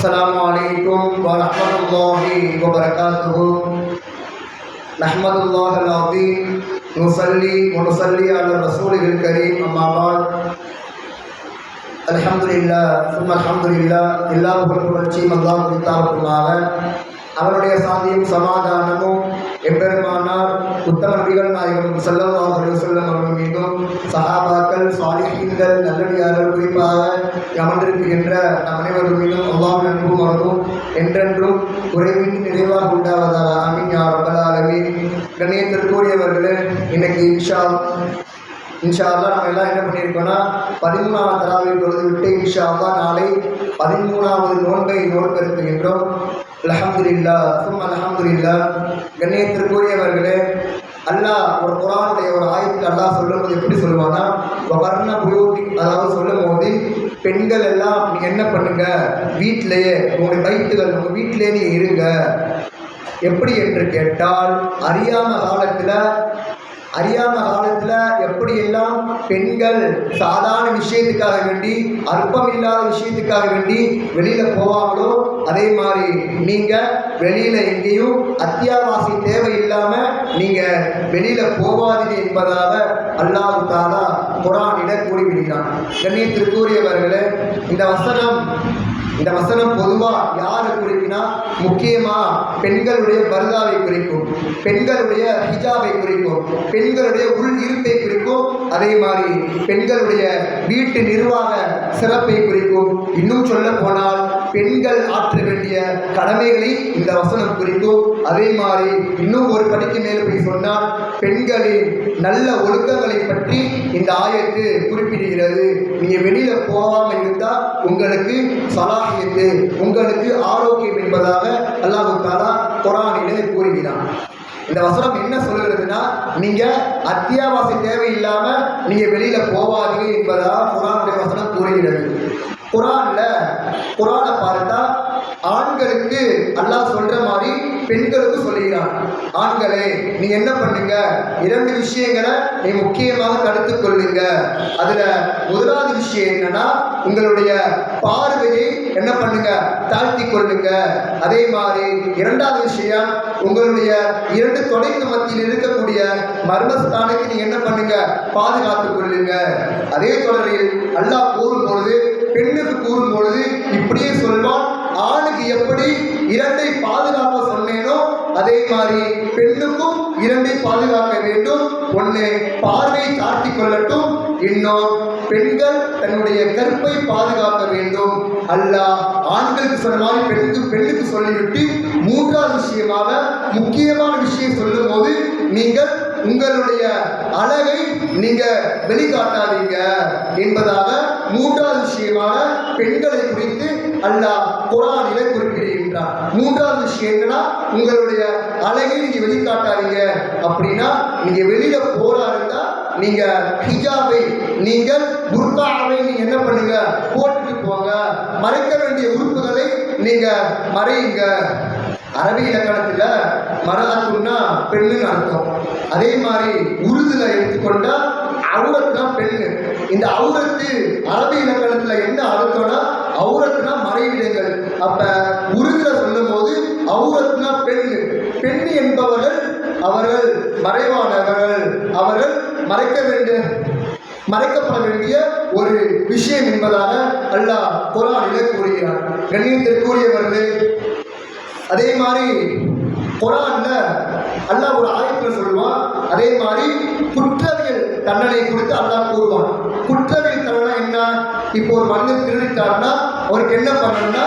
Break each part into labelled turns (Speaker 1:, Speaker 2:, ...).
Speaker 1: السلام عليكم ورحمة الله وبركاته نحمد الله العظيم نصلي ونصلي على الرسول الكريم أما بعد الحمد لله ثم الحمد لله எல்லா புகழ்ச்சியும் அல்லாஹ் குறித்தாகட்டுமாக அவருடைய சாந்தியும் சமாதானமும் எம்பெருமானார் உத்தம நபிகள் நாயகம் செல்லல்லாஹு அலைஹி வஸல்லம் அவர்கள் மீதும் சஹாபாக்கள் சாலிஹீன்கள் நல்லடியார்கள் குறிப்பாக அமர்ந்திருக்கின்ற நம் அனைவர்கள் மீதும் அல்லாஹ் அன்பும் அவரும் என்றென்றும் குறைவின் நிறைவாக உண்டாவதாக ஆமீன் யா ரப்பல் கண்ணியத்திற்குரியவர்களே இன்னைக்கு இன்ஷா இன்ஷா அல்லாஹ் நம்ம எல்லாம் என்ன பண்ணியிருக்கோம்னா பதிமூணாவது தராவை பொழுது விட்டு இன்ஷா அல்லா நாளை பதிமூணாவது நோன்பை நோன்பெருக்குகின்றோம் அல்ஹம்துலில்லா சும் அல்ஹம்துலில்லா. கண்ணியத்திற்குரியவர்களே அல்லாஹ் ஒரு குரானுடைய ஒரு ஆயத்தில் அல்லாஹ் சொல்லும்போது எப்படி சொல்லுவான்னா வர்ண புயோதி அதாவது சொல்லும் போது பெண்கள் எல்லாம் நீங்க என்ன பண்ணுங்க? வீட்டிலேயே உங்களுடைய வயிற்றுகள் உங்க வீட்டிலேயே இருங்க. எப்படி என்று கேட்டால் அறியாம காலத்துல அறியாம காலத்துல எப்படியெல்லாம் பெண்கள் சாதாரண விஷயத்துக்காக வேண்டி அற்பம் இல்லாத விஷயத்துக்காக வேண்டி வெளியில போவாங்களோ அதே மாதிரி நீங்க வெளியில எங்கேயும் அத்தியாவசிய தேவை இல்லாம நீங்க வெளியில போகாதீங்க என்பதாக அல்லாஹு தாலா குரானிட கூறிவிடுகிறான் கண்ணியத்திற்குரியவர்களே இந்த வசனம் இந்த வசனம் பொதுவா யாரை குறிக்கினா முக்கியமா பெண்களுடைய பர்தாவை குறிக்கும் பெண்களுடைய ஹிஜாபை குறிக்கும் பெண்களுடைய உள் இருப்பை குறிக்கும். அதே மாதிரி பெண்களுடைய வீட்டு நிர்வாக சிறப்பை குறிக்கும். இன்னும் சொல்ல போனால் பெண்கள் ஆற்ற வேண்டிய கடமைகளை இந்த வசனம் குறிக்கும் அதே மாதிரி இன்னும் ஒரு படிக்கு மேலே போய் சொன்னால் பெண்களின் நல்ல ஒழுக்கங்களை பற்றி இந்த ஆயத்து குறிப்பிடுகிறது. நீங்க வெளியில போகாம இருந்தா உங்களுக்கு சலாகியத்து உங்களுக்கு ஆரோக்கியம் என்பதாக அல்லாஹு தாலா குரானிலே கூறுகிறான். இந்த வசனம் என்ன சொல்லுகிறதுனா நீங்க அத்தியாவசிய தேவை இல்லாம நீங்க வெளியில போவாதீங்க என்பதாக குரானுடைய வசனம் கூறுகிறது. குரான்ல குரானை பார்த்தா ஆண்களுக்கு அல்லாஹ் சொல்ற மாதிரி பெண்களுக்கு சொல்லுகிறான். ஆண்களே நீ என்ன பண்ணுங்க? இரண்டு விஷயங்களை நீ முக்கியமாக தடுத்து கொள்ளுங்க. அதுல முதலாவது விஷயம் என்னன்னா உங்களுடைய பார்வையை என்ன பண்ணுங்க? தாழ்த்தி கொள்ளுங்க. அதே மாதிரி இரண்டாவது விஷயம் உங்களுடைய இரண்டு தொலைக்கு மத்தியில் இருக்கக்கூடிய மர்மஸ்தானத்தை நீங்க என்ன பண்ணுங்க? பாதுகாத்துக் கொள்ளுங்க. அதே தொடரில் அல்லாஹ் கூறும் பொழுது பெண்ணுக்கு கூறும் பொழுது இப்படியே சொல்வான் ஆணுக்கு எப்படி இரண்டை பாதுகாக்க சொன்னேனோ அதே மாதிரி பெண்ணுக்கும் இரண்டை பாதுகாக்க வேண்டும். ஒன்று பார்வை தாழ்த்தி கொள்ளட்டும். இன்னும் பெண்கள் தன்னுடைய கற்பை பாதுகாக்க வேண்டும். அல்லாஹ் ஆண்களுக்கு சொன்ன மாதிரி பெண்ணுக்கு பெண்ணுக்கு சொல்லிவிட்டு மூன்றாவது விஷயமாக முக்கியமான விஷயம் சொல்லும் போது நீங்கள் உங்களுடைய அழகை நீங்க வெளிக்காட்டாதீங்க என்பதாக மூன்றாவது விஷயமான பெண்களை குறித்து அல்லாஹ் குரானிலே குறிப்பிடுகின்றார். மூன்றாவது விஷயம் என்னன்னா உங்களுடைய அழகை நீங்க வெளிக்காட்டாதீங்க. அப்படின்னா நீங்க வெளியில போறா இருந்தா நீங்க ஹிஜாபை நீங்கள் குர்காவை நீங்க என்ன பண்ணுங்க போட்டுட்டு போங்க. மறைக்க வேண்டிய உறுப்புகளை நீங்க மறையுங்க. அரபி இலக்கணத்துல மரத்துன்னா பெண்ணுன்னு அர்த்தம். அதே மாதிரி உருதுல எடுத்துக்கொண்டா அவுரத்னா பெண்ணு. இந்த அவுரத்து அரபி இலக்கணத்துல என்ன அர்த்தம்னா அவுரத்னா மறைவிடங்கள் அப்ப உருதுல சொல்லும் போது அவுரத்னா பெண்ணு. பெண் என்பவர்கள் அவர்கள் மறைவானவர்கள். அவர்கள் மறைக்க வேண்டிய மறைக்கப்பட வேண்டிய ஒரு விஷயம் என்பதாக அல்லாஹ் குரானிலே கூறுகிறார். கண்ணியத்திற்குரியவர்களே அதே மாதிரி குரான்ல அல்லாஹ் ஒரு ஆயத்தில் சொல்லுவான் அதே மாதிரி குற்றவியல் தண்டனை கொடுத்து அல்லாஹ் கூறுவான். குற்றவியல் தண்டனை என்ன? இப்போ ஒரு மனிதன் திருடிட்டார்னா அவருக்கு என்ன பண்ணணும்னா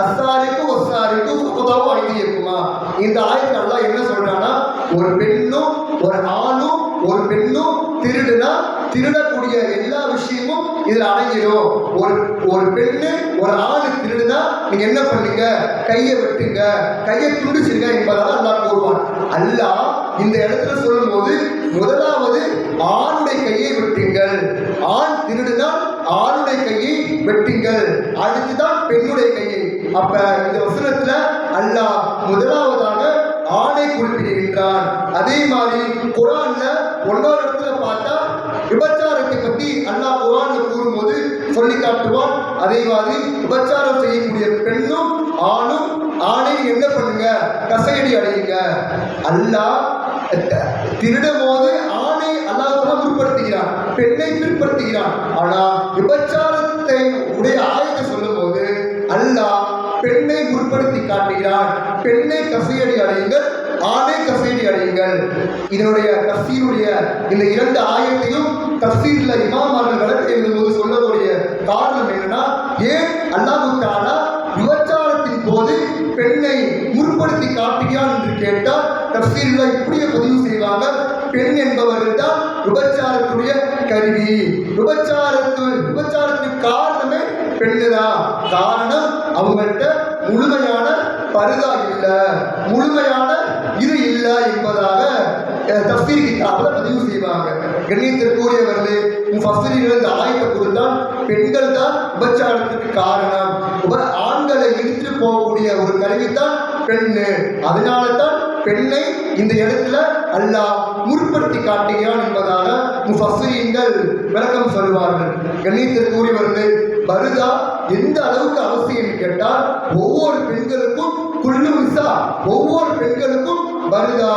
Speaker 1: அஸ்ஸாரிக்கு ஒஸ்ஸாரிக்கு உதவும் ஐடி இருக்குமா? இந்த ஆயத்தில் அல்லாஹ் என்ன சொல்றான்னா ஒரு பெண்ணும் ஒரு ஆணும் ஒரு பெண்ணும் திருடுனா திருடக்கூடிய எல்லா விஷயமும் இதுல அடங்கிடும் ஒரு ஒரு பெண்ணு ஒரு ஆணு திருடுனா நீங்க என்ன பண்ணுங்க? கையை வெட்டுங்க. கையை துண்டிச்சிருங்க என்பதாக அல்லா கூறுவான். அல்லாஹ் இந்த இடத்துல சொல்லும் போது முதலாவது ஆணுடைய கையை வெட்டுங்கள். ஆண் திருடுனா ஆணுடைய கையை வெட்டுங்கள். அடுத்துதான் பெண்ணுடைய கையை. அப்ப இந்த வசனத்துல அல்லாஹ் முதலாவதாக ஆணை குறிப்பிடுகின்றான். அதே மாதிரி குரான்ல ஒன்னொரு இடத்துல பார்த்தா விபச்சாரத்தை பற்றி அல்லாஹ் குரான்ல கூறும்போது சொல்லி காட்டுவான். அதே மாதிரி விபச்சாரம் செய்யக்கூடிய பெண்ணும் ஆணும் ஆணை என்ன பண்ணுங்க? கசையடி அடையுங்க. அல்லாஹ் திருடும் போது ஆணை அல்லாஹ் பிற்படுத்துகிறான். பெண்ணை பிற்படுத்துகிறான். ஆனா விபச்சாரத்தை உடைய ஆயத்தை சொல்லும் போது அல்லாஹ் பெண்ணை முற்படுத்தி காட்டுகிறான். பெண்ணை கசையடி அடையுங்கள். ஆணை கசையடி அடையுங்கள். இதனுடைய தஃசீருடைய இந்த இரண்டு ஆயத்தையும் தஃசீர்ல இமாமார்கள் விளக்கு எழுதும்போது சொல்லக்கூடிய காரணம் என்னன்னா ஏன் அல்லாஹு தாலா விபச்சாரத்தின் போது பெண்ணை முற்படுத்தி காட்டுகிறான் என்று கேட்டால் தஃசீர்ல இப்படியே பதிவு செய்வாங்க. பெண் என்பவர்கள் தான் விபச்சாரத்துடைய கருவி. விபச்சாரத்து விபச்சாரத்துக்கு காரணமே பெண்ணுதான். காரணம் அவங்கள்ட்ட முழுமையான பருதா இல்ல முழுமையான இது இல்ல என்பதாக அஹ், தஃசீர் பதிவு செய்வாங்க. கண்ணியத்திற்குரியவர்களே முஃபஸ்ஸரீன்கள் இந்த ஆயத்தை கொடுத்தால் பெண்கள் தான் உபச்சாரத்துக்கு காரணம். உப- ஆண்களை இழுத்து போகக்கூடிய ஒரு கருவி தான் பெண்ணு. அதனால தான் பெண்ணை இந்த இடத்துல அல்லாஹ் முற்படுத்தி காட்டுகிறான் என்பதாக முஃபஸ்ஸரீன்கள் விளக்கம் சொல்வார்கள் கண்ணியத்திற்குரியவர்களே பருதா எந்த அளவுக்கு அவசியம் கேட்டால் ஒவ்வொரு பெண்களுக்கும் குள்ளு ஒவ்வொரு பெண்களுக்கும் வருதா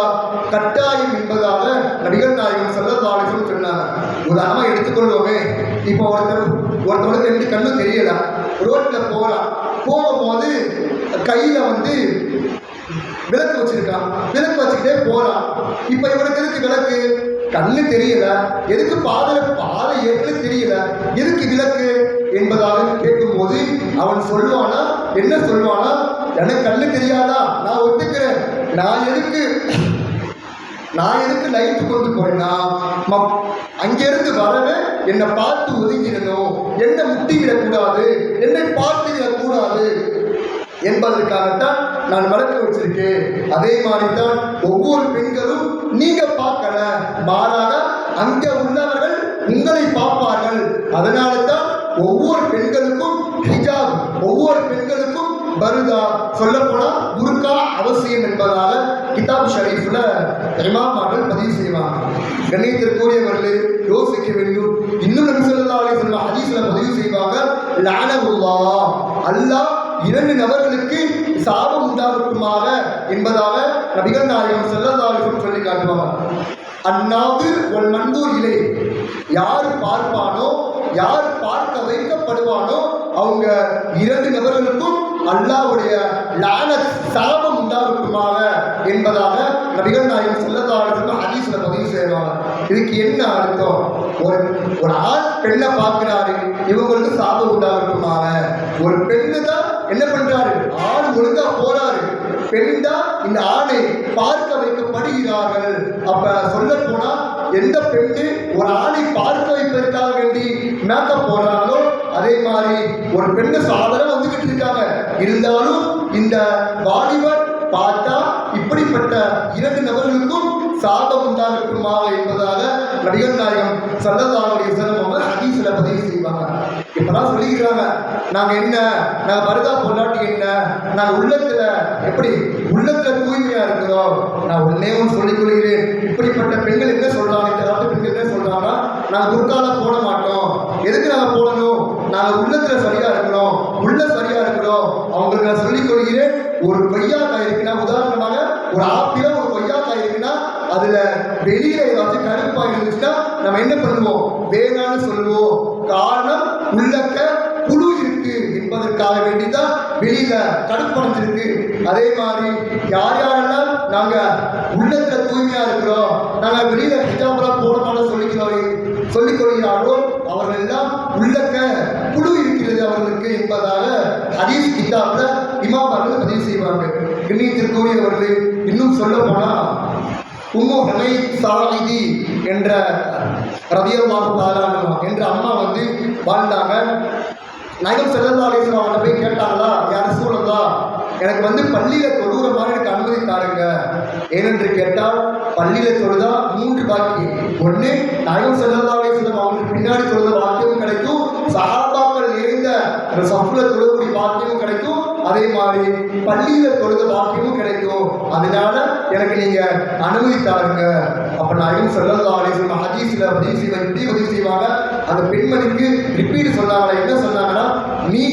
Speaker 1: கட்டாயம் என்பதாக நபிகள் நாயகம் செல்லதாலும் சொன்னாங்க. உதாரணமா எடுத்துக்கொள்வோமே. இப்போ ஒருத்தர் ஒருத்தவருக்கு ரெண்டு கண்ணு தெரியல. ரோட்ல போறான் போகும்போது கையில வந்து விளக்கு வச்சிருக்கான் விளக்கு வச்சுக்கிட்டே போறான் இப்ப இவனுக்கு எதுக்கு விளக்கு? கண்ணு தெரியல. எதுக்கு பாதை பாதை ஏற்கனவே தெரியல. எதுக்கு விளக்கு? என்பதாக கேட்கும்போது அவன் சொல்லுவானா? என்ன சொல்லுவானா? எனக்கு கண்ணு தெரியாதா? நான் ஒத்துக்கிறேன். நான் எதுக்கு? நான் எதுக்கு லைஃப் கொண்டு போறேன்னா அங்கிருந்து வரவே என்னை பார்த்து ஒதுங்கிடணும் என்னை முட்டிவிடக்கூடாது. என்னை பார்த்து விடக்கூடாது என்பதற்காகத்தான் நான் வளர்த்து வச்சிருக்கேன். அதே மாதிரி தான் ஒவ்வொரு பெண்களும் நீங்க பார்க்கல. மாறாக அங்க உள்ளவர்கள் உங்களை பார்ப்பார்கள். அதனால தான் ஒவ்வொரு பெண்களுக்கும் ஹிஜாப் ஒவ்வொரு பெண்களுக்கும் பருதா சொல்ல போனா குருக்கா அவசியம் என்பதால கிதாப் ஷரீஃப்ல இமாமார்கள் பதிவு செய்வாங்க. கண்ணியத்திற்குரியவர்களே யோசிக்க வேண்டும். இன்னும் நபி அலி சொல்ல ஹதீஸ்ல பதிவு செய்வாங்க லஅனஹுல்லாஹ் அல்லாஹ் இரண்டு நபர்களுக்கு சாபம் உண்டாகட்டுமாக என்பதாக நபிகள் நாயகம் செல்லதாலும் சொல்லி காட்டுவாங்க. அந்நாது ஒரு மண்டூர் இலை யார் பார்ப்பானோ யார் பார்க்க வைக்கப்படுவானோ அவங்க இரண்டு நபர்களுக்கும் அல்லாவுடைய லானத் சாபம் உண்டாகட்டுமாக என்பதாக நபிகள் நாயகம் செல்லதாலும் ஹதீஸ்ல பதிவு செய்வாங்க இதுக்கு என்ன அர்த்தம்? ஒரு ஒரு ஆண் பெண்ணை பார்க்கிறாரு இவங்களுக்கு சாபம் உண்டாகட்டுமாக. ஒரு பெண்ணு தான் என்ன பண்றாரு? ஆண் ஒழுங்கா போறாரு. பெண் தான் இந்த ஆணை பார்க்க வைக்கப்படுகிறார்கள். அப்ப சொல்ல போனா எந்த பெண்ணு ஒரு ஆணை பார்க்க வைப்பதற்காக வேண்டி மேக்கப் போடுறாங்களோ அதே மாதிரி ஒரு பெண்ணு சாதனை வந்துகிட்டு இருக்காங்க. இருந்தாலும் இந்த வாலிபர் பார்த்தா இப்படிப்பட்ட இரண்டு நபர்களுக்கும் சாபம் உண்டாகட்டுமா என்பதாக நடிகர் நாயகம் சல்லல்லாஹுடைய செல்லம் அவர் ஹதீஸ்ல பதிவு செய்வாங்க. இப்பெல்லாம் சொல்லிக்கிறாங்க நாங்க என்ன? நாங்க பருதா பொல்லாட்டி என்ன? நான் உள்ளத்துல எப்படி உள்ளத்துல தூய்மையா இருக்கிறோம்? நான் ஒன்னே ஒன்று சொல்லிக் கொள்கிறேன். இப்படிப்பட்ட பெண்கள் என்ன சொல்றாங்க? இந்த காலத்து பெண்கள் என்ன சொல்றாங்கன்னா நாங்க முற்கால போட மாட்டோம். எதுக்கு நாங்க போடணும்? நாங்க உள்ளத்துல சரியா இருக்கிறோம் உள்ள சரியா இருக்கிறோம் அவங்களுக்கு நான் சொல்லிக் கொள்கிறேன் ஒரு கொய்யாக்காய் இருக்குன்னா உதாரணமாக ஒரு ஆப்பிள ஒரு கொய்யாக்காய் இருக்குன்னா அதுல வெளியில ஏதாச்சும் கருப்பா இருந்துச்சுன்னா நம்ம என்ன பண்ணுவோம்? வேணான்னு சொல்லுவோம். காரணம் உள்ளக்க புழு இருக்கு என்பதற்காக வேண்டிதான் வெளியில கடுப்படைஞ்சிருக்கு. அதே மாதிரி யார் யாரெல்லாம் நாங்க உள்ளத்துல தூய்மையா இருக்கிறோம் நாங்க வெளியில ஹிஜாப்லாம் போட சொல்லிக்கிறோம் சொல்லிக் கொள்கிறாரோ அவர்கள் எல்லாம் உள்ளக்க புழு என்பதாக ஹதீஸ் கிதாப்ல இமாம் அவர்கள் பதிவு செய்வாங்க கண்ணியத்திற்குரியவர்களே இன்னும் சொல்ல போனா உம்மு ஹனை சாலிதி என்ற ரதியல்லாஹு தாலானு என்ற அம்மா வந்து வாழ்ந்தாங்க. நகம் செல்லல்லா அலிஸ்லாம் அவனை போய் கேட்டாங்களா யார் சூழலா எனக்கு வந்து பள்ளியில தொழுகிற மாதிரி எனக்கு அனுமதி தாருங்க. ஏனென்று கேட்டால் பள்ளியில தொழுதா மூன்று பாக்கி ஒண்ணு நகம் செல்லல்லா அலிஸ்லாம் அவங்களுக்கு பின்னாடி தொழுத அந்த ஒரு சப்புல தொழுகக்கூடிய வாக்கியமும் கிடைக்கும். அதே மாதிரி பள்ளியில தொழுத வாக்கியமும் கிடைக்கும். அதனால எனக்கு நீங்க அனுமதி தாருங்க அப்ப நான் சொல்லலாம் ஹதீஸ்ல பதிவு செய்வாங்க இப்படி பதிவு செய்வாங்க. அந்த பெண்மணிக்கு ரிப்பீட் சொன்னாங்க என்ன சொன்னாங்கன்னா நீ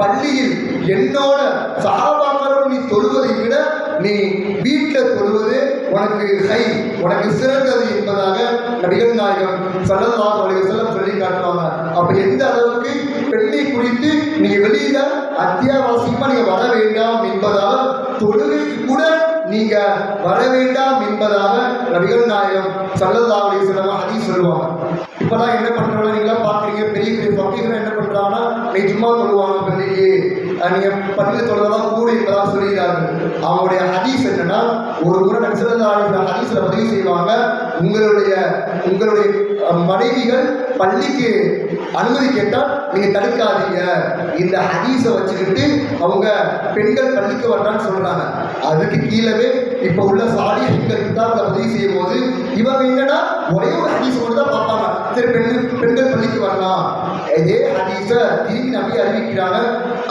Speaker 1: பள்ளியில் என்னோட சாபாக்களோட நீ தொழுவதை விட நீ வீட்டில் தொழுவது உனக்கு கை உனக்கு சிறந்தது என்பதாக நடிகர் நாயகம் சடல் அலைஹி சொல்லி காட்டுவாங்க. அப்ப எந்த அளவுக்கு நீங்க வெளியில அத்தியாவசியமா நீங்க வர வேண்டாம் என்பதால் தொழுகைக்கு கூட நீங்க வர வேண்டாம் என்பதாக நபிகள் நாயகம் சல்லல்லாஹு அலைஹி வஸல்லம் சொல்லுவாங்க. இப்பதான் என்ன பண்றாங்க நீங்களா பாக்குறீங்க பெரிய பெரிய பக்திகள் என்ன பண்றாங்கன்னா நிஜமா சொல்லுவாங்க பெண்ணிக்கு நீங்க பள்ளியில் சொல்றதெல்லாம் கூட என்பதாக சொல்லுகிறார்கள் அவங்களுடைய ஹதீஸ் என்னன்னா ஒரு முறை நபிசல்லாஹு ஹதீஸ்ல பதிவு செய்வாங்க உங்களுடைய உங்களுடைய மனைவிகள் பள்ளிக்கு அனுமதி கேட்டால் நீங்க தடுக்காதீங்க. இந்த ஹதீஸை வச்சுக்கிட்டு அவங்க பெண்கள் பள்ளிக்கு வர்றான்னு சொல்றாங்க. அதுக்கு கீழவே இப்ப உள்ள சாலிஹின்கள் கிதாப்ல பதிவு செய்யும் போது இவங்க என்னன்னா ஒரே ஒரு ஹதீஸ் மட்டும் தான் பார்ப்பாங்க. சரி பெண்கள் பெண்கள் பள்ளிக்கு வரலாம். இதே ஹதீஸை திரும்பி நம்பி அறிவிக்கிறாங்க.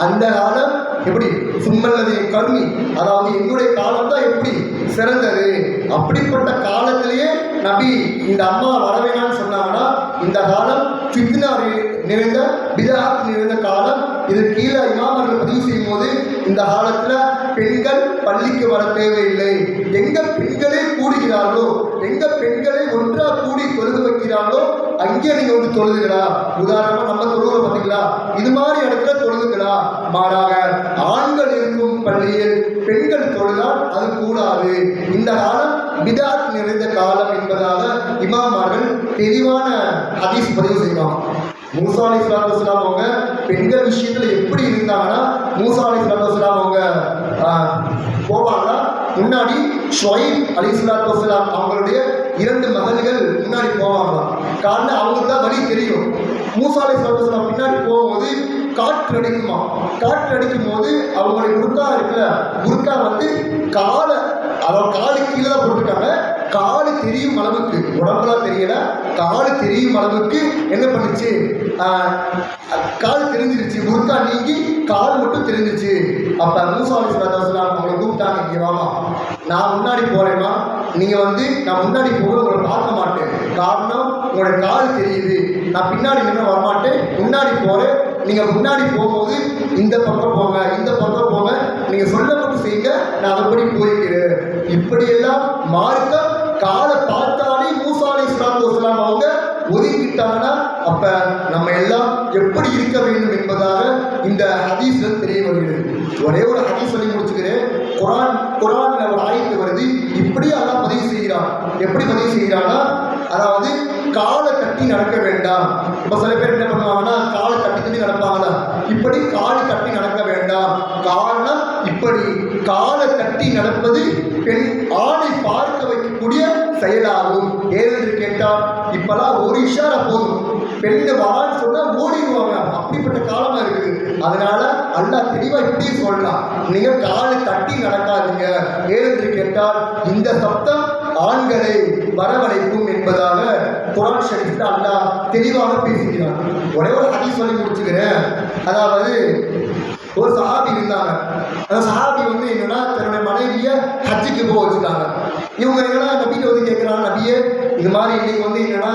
Speaker 1: அந்த காலம் எப்படி? சும்மல்லது கருமி. அதாவது எங்களுடைய காலம் தான் எப்படி? சிறந்தது. அப்படிப்பட்ட காலத்திலேயே நபி இந்த அம்மா வரவேணான்னு சொன்னாங்கன்னா இந்த காலம் ஃபித்னா நிறைந்த பிதாத் நிறைந்த காலம். இது கீழே இமாமர்கள் பதிவு செய்யும் போது இந்த காலத்துல பெண்கள் பள்ளிக்கு வர தேவையில்லை. எங்க பெண்களே கூடுகிறார்களோ எங்க பெண்களை ஒன்றா கூடி தொழுது வைக்கிறார்களோ அங்கே நீங்க வந்து தொழுதுகளா? உதாரணமா நம்ம தொழுகிற பார்த்தீங்களா இது மாதிரி இடத்துல தொழுதுகளா? மாறாக ஆண்கள் இருக்கும் பள்ளியில் பெண்கள் தொழுதால் அது கூடாது. இந்த காலம் பிதாத் நிறைந்த காலம் என்பதாக இமாமார்கள் தெளிவான ஹதீஸ் பதிவு செய்வாங்க. மூசா அலி இஸ்லாத்து வஸ்லாம் அவங்க பெண்கள் விஷயத்துல எப்படி இருந்தாங்கன்னா மூசா அலி இஸ்லாத்து வஸ்லாம் அவங்க போவாங்கன்னா முன்னாடி ஷொயீப் அலி இஸ்லாத்து வஸ்லாம் அவங்களுடைய இரண்டு மகள்கள் முன்னாடி போவாங்களாம் காரணம் அவங்களுக்கு தான் வழி தெரியும். மூசா அலி இஸ்லாத்து வஸ்லாம் பின்னாடி போகும்போது காற்று அடிக்குமா? காற்று அடிக்கும் போது அவங்களுடைய குர்கா இருக்குல்ல குர்கா வந்து காலை அதாவது காலு கீழே தான் போட்டிருக்காங்க. காலு தெரியும் அளவுக்கு. உடம்புலாம் தெரியல. காலு தெரியும் அளவுக்கு என்ன பண்ணுச்சு? கால் தெரிஞ்சிருச்சு. முருக்கா நீங்கி கால் மட்டும் தெரிஞ்சிருச்சு அப்ப மூசா அலி அவங்களை கூப்பிட்டாங்க இங்கே வாமா நான் முன்னாடி போகிறேன்னா நீங்க வந்து நான் முன்னாடி போக உங்களை பார்க்க மாட்டேன். காரணம் உங்களோட கால் தெரியுது. நான் பின்னாடி நின்று வரமாட்டேன். முன்னாடி போறேன். நீங்க முன்னாடி போகும்போது இந்த பக்கம் போங்க இந்த பக்கம் போங்க. நீங்க சொல்ல மட்டும் செய்யுங்க. நான் அதுபடி போய்க்கிறேன். இப்படியெல்லாம் மார்க்கம் காலை பார்த்தாலே மூசா அலி இஸ்லாத்து வஸ்லாம் அவங்க ஒதுக்கிட்டாங்கன்னா அப்ப நம்ம எல்லாம் எப்படி இருக்க வேண்டும் என்பதாக இந்த ஹதீஸ் தெரிய வருகிறது. ஒரே ஒரு ஹதீஸ் சொல்லி முடிச்சுக்கிறேன். குரான் குரான் ஒரு ஆயத்து வருது. இப்படி அதான் பதிவு செய்கிறான். எப்படி பதிவு செய்கிறான்னா அதாவது காலை கட்டி நடக்க வேண்டாம். இப்ப சில பேர் என்ன பண்ணுவாங்கன்னா காலை கட்டி கட்டி நடப்பாங்களா? இப்படி காலை கட்டி நடக்க வேண்டாம். காரணம் இப்படி காலை கட்டி நடப்பது பெண் ஆணை பார்க்க செய்யக்கூடிய செயலாகும். ஏதென்று கேட்டால் இப்பெல்லாம் ஒரு இஷார போதும். பெண்ணு வரான்னு சொன்னால் ஓடிடுவாங்க. அப்படிப்பட்ட காலமாக இருக்குது. அதனால அல்லா தெளிவா இப்படி சொல்லலாம் நீங்க காலை தட்டி நடக்காதீங்க. ஏதென்று கேட்டால் இந்த சப்தம் ஆண்களை வரவழைக்கும் என்பதாக குரான் ஷரீஃப்ல அல்லா தெளிவாக பேசுகிறான். ஒரே ஒரு ஹதீஸ் சொல்லி முடிச்சுக்கிறேன். அதாவது ஒரு சஹாபி இருந்தாங்க. அந்த சஹாபி வந்து என்னன்னா தன்னுடைய மனைவியை ஹஜ்ஜுக்கு போக வச்சுட்டாங்க. இவங்க என்னன்னா நபிட்ட வந்து கேட்குறாங்க நபியே? இது மாதிரி இன்னைக்கு வந்து என்னன்னா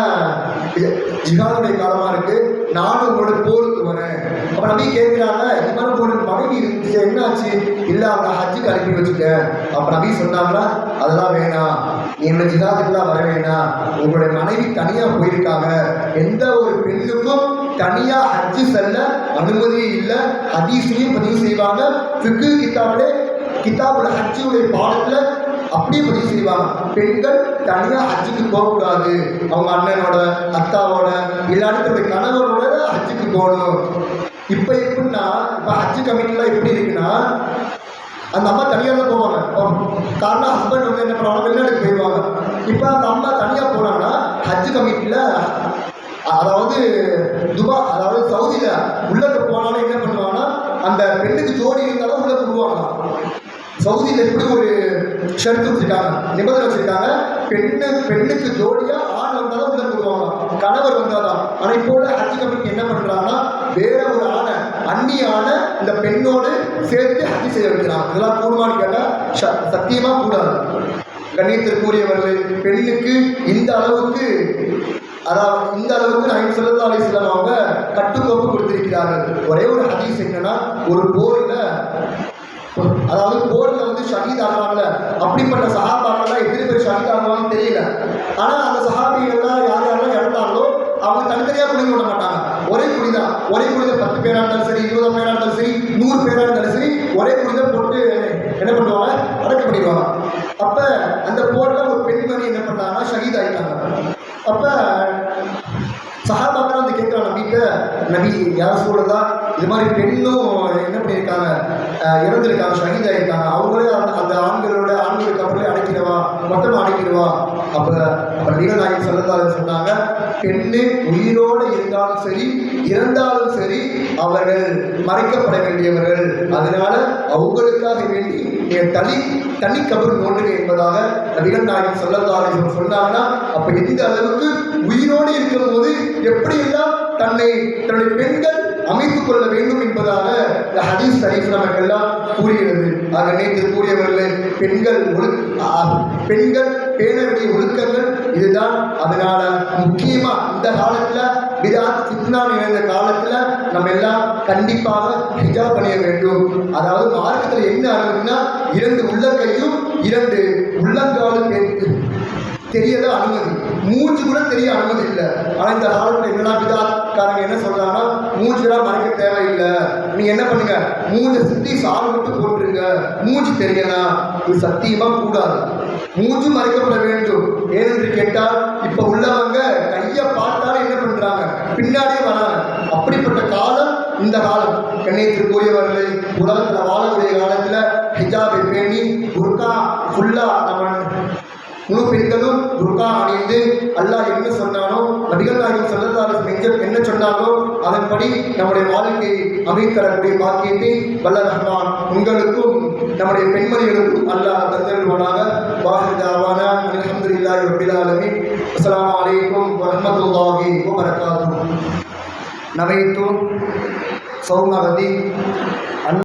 Speaker 1: இது காலமாக காலமா இருக்கு? நானும் உங்களோட போருக்கு வரேன். அப்ப நபி கேட்கிறாங்க இது மாதிரி உங்களோட மனைவி இருந்துச்சு என்னாச்சு? இல்ல அவங்க ஹஜ்ஜுக்கு அனுப்பி வச்சுட்டேன். அப்ப நபி சொன்னாங்களா அதெல்லாம் வேணாம். நீ என்ன ஜிஹாதுக்குலாம் வர வேணாம். உங்களுடைய மனைவி தனியா போயிருக்காங்க. எந்த ஒரு பெண்ணுக்கும் தனியா ஹஜ்ஜு செல்ல அனுமதியே இல்லை. ஹதீஸ்லயும் பதிவு செய்வாங்க. ஃபிக்கு கிதாப்ல கிதாபுல ஹஜ்ஜுடைய பாடத்துல அப்படியே பதிவு செய்வாங்க. பெண்கள் தனியா ஹஜ்ஜுக்கு போகக்கூடாது. அவங்க அண்ணனோட அத்தாவோட இல்லாட்டி தன்னுடைய கணவரோட ஹஜ்ஜுக்கு போகணும். இப்போ எப்படின்னா இப்போ ஹஜ்ஜு கமிட்டிலாம் எப்படி இருக்குன்னா அந்த அம்மா தனியாக தான் போவாங்க. காரணம் ஹஸ்பண்ட் வந்து என்ன பண்ணுவாங்க? வெளிநாட்டுக்கு போயிடுவாங்க. இப்போ அந்த அம்மா தனியாக போனாங்கன்னா ஹஜ் கமிட்டியில் அதாவது துபா அதாவது சவுதியில் உள்ளக்க போனாலும் என்ன பண்ணுவாங்கன்னா அந்த பெண்ணுக்கு ஜோடி இருந்தாலும் உள்ள விடுவாங்களாம். சவுதியில் எப்படி ஒரு ஷர்த்து வச்சிருக்காங்க நிபந்தனை வச்சிருக்காங்க. பெண்ணு பெண்ணுக்கு ஜோடியா ஆண் வந்தாலும் உள்ள கொடுவாங்க கணவர் வந்தாதான். ஆனா இப்போ உள்ள ஹஜ் கமிட்டி என்ன பண்றாங்கன்னா வேற ஒரு ஆணை அந்நிய ஆணை இந்த பெண்ணோடு சேர்த்து ஹஜ் செய்ய வைக்கிறாங்க. இதெல்லாம் கூடுமான்னு கேட்டா ச- சத்தியமா கூடாது. கண்ணியத்திற்குரியவர்கள் பெண்ணுக்கு இந்த அளவுக்கு அதாவது இந்த அளவுக்கு நான் சல்லா அலிஸ்லாம் அவங்க கட்டுக்கோப்பு கொடுத்திருக்கிறார்கள். ஒரே ஒரு ஹதீஸ் என்னன்னா ஒரு போர் அதாவது போர்ல வந்து ஷஹீத் ஆகிறாங்கல்ல அப்படிப்பட்ட சஹாபாக்கள்லாம் எத்தனை பேர் ஷஹீத் ஆகுவாங்கன்னு தெரியல. ஆனா அந்த சஹாபிகள்லாம் யார் யாரெல்லாம் இறந்தாங்களோ அவங்க தனித்தனியா குடிங்க விட மாட்டாங்க ஒரே குடிதான் ஒரே குடித பத்து பேரா இருந்தாலும் சரி இருபது பேரா இருந்தாலும் சரி நூறு பேரா இருந்தாலும் சரி ஒரே குடித போட்டு என்ன பண்ணுவாங்க அடக்கம் பண்ணிடுவாங்க அப்ப அந்த போர்ல ஒரு பெண்மணி என்ன பண்ணாங்கன்னா ஷஹீத் ஆயிட்டாங்க அப்ப சஹாபாக்கள் வந்து கேட்குறாங்க நபிட்ட நபி யார் சொல்லுதா இது மாதிரி பெண்ணும் என்ன பண்ணியிருக்காங்க அஹ் இறந்திருக்காங்க ஷஹீத் ஆயிருக்காங்க. அவங்களே அந்த அந்த ஆண்களோட ஆண்களுக்கு அப்புறம் அடைக்கிறவா? மொத்தமாக அடைக்கிறவா அப்போ அப்போ நீலநாயகி சொல்லதாலும் சொன்னாங்க பெண்ணு உயிரோடு இருந்தாலும் சரி இறந்தாலும் சரி அவர்கள் மறைக்கப்பட வேண்டியவர்கள். அதனால அவங்களுக்காக வேண்டி என் தனி தனி கபர் நோண்டுங்க என்பதாக நபிகள் நாயகம் சொன்னாங்கன்னா அப்ப எந்த அளவுக்கு உயிரோடு இருக்கும்போது எப்படியெல்லாம் தன்னை தன்னுடைய பெண்கள் அமைத்துக் கொள்ள வேண்டும் என்பதாக இந்த ஹதீஸ் ஷரீஃப் நமக்கெல்லாம் கூறுகிறது. ஆக நேற்று கூறியவர்கள் பெண்கள் ஒழு பெண்கள் பேண வேண்டிய ஒழுக்கங்கள் இதுதான். அதனால முக்கியமா இந்த காலத்துல விதாத் சித்னான் நிறைந்த காலத்துல நம்ம எல்லாம் கண்டிப்பாக ஹிஜாப் அணிய வேண்டும். அதாவது மார்க்கத்தில் என்ன அனுமதினா இரண்டு உள்ளங்கையும் இரண்டு உள்ளங்காலும் தெரியதான் அனுமதி மூச்சு கூட தெரிய அனுமதி இல்லை ஆனா இந்த காலத்துல என்னடா விதாக்காரங்க என்ன சொல்றாங்கன்னா மூச்சுலாம் மறைக்க தேவையில்லை. நீங்க என்ன பண்ணுங்க? மூஞ்சை சுத்தி சால் மட்டும் போட்டுருங்க. மூச்சு தெரியலாம் இது சத்தியமா கூடாது. மூச்சு மறைக்கப்பட வேண்டும். ஏனென்று கேட்டால் இப்ப உள்ளவங்க கையை பார்த்தாலும் என்ன பண்றாங்க? பின்னாடியே வராங்க. அப்படிப்பட்ட காலம் இந்த காலம். கண்ணியத்திற்குரியவர்களை உலகத்துல வாழக்கூடிய காலத்துல ஹிஜாபை பேணி புர்கா ஃபுல்லா நம்ம முழு பெண்களும் துர்கா அணிந்து அல்லாஹ் என்ன சொன்னானோ நபிகள் நாயகம் சொல்லதார நெஞ்ச என்ன சொன்னாலோ அதன்படி நம்முடைய வாழ்க்கையை அமைத்தரக்கூடிய பாக்கியத்தை வல்ல ரஹ்மான் உங்களுக்கும் நம்முடைய பெண்மணிகளுக்கும் அல்லாஹ் தந்தருவானாக வாசிதாவான அலமதுல்லாஹி ரபிலாலமி அஸ்லாம் அஸ்ஸலாமு அலைக்கும் வரஹ்மத்துல்லாஹி வபரகாத்துஹு. நவைத்து சௌமகதி